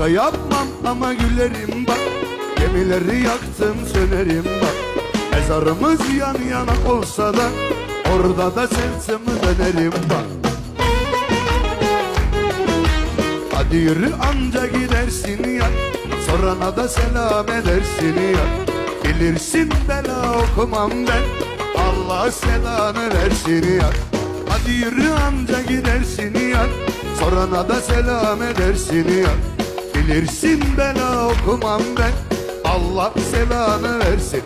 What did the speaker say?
Şaka yapmam ama gülerim bak. Gemileri yaktım sönerim bak. Mezarımız yan yana olsa da Orada da sırtımı dönerim bak. Hadi yürü anca gidersin ya. Sorana da selam edersin ya. Bilirsin bela okumam ben. Allah selamı versin ya. Hadi yürü anca gidersin ya. Sorana da selam edersin ya Bilirsin bela okumam ben. Allah selamı versin